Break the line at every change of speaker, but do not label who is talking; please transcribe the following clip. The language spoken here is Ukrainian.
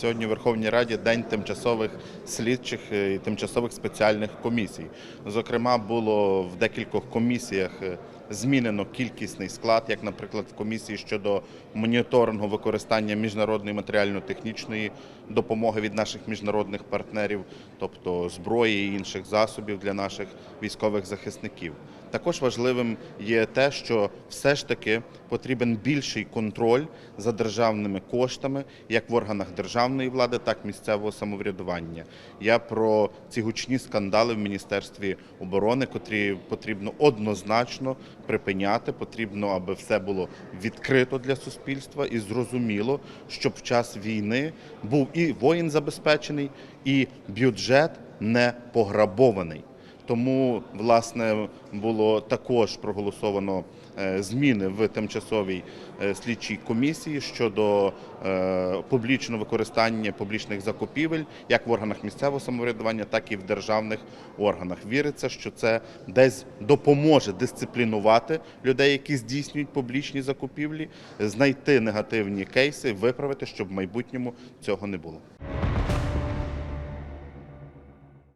Сьогодні в Верховній Раді день тимчасових слідчих е, і тимчасових спеціальних комісій. Зокрема, було в декількох комісіях е, змінено кількісний склад, як, наприклад, в комісії щодо моніторингу використання міжнародної матеріально-технічної допомоги від наших міжнародних партнерів, тобто зброї і інших засобів для наших військових захисників. Також важливим є те, що все ж таки потрібен більший контроль за державними коштами, як в органах державної влади, так і місцевого самоврядування. Я про ці гучні скандали в Міністерстві оборони, котрі потрібно однозначно припиняти. Потрібно, аби все було відкрито для суспільства і зрозуміло, щоб в час війни був і воїн забезпечений, і бюджет не пограбований. Тому власне було також проголосовано е, зміни в тимчасовій е, слідчій комісії щодо е, публічного використання публічних закупівель як в органах місцевого самоврядування, так і в державних органах. Віриться, що це десь допоможе дисциплінувати людей, які здійснюють публічні закупівлі, знайти негативні кейси, виправити, щоб в майбутньому цього не було.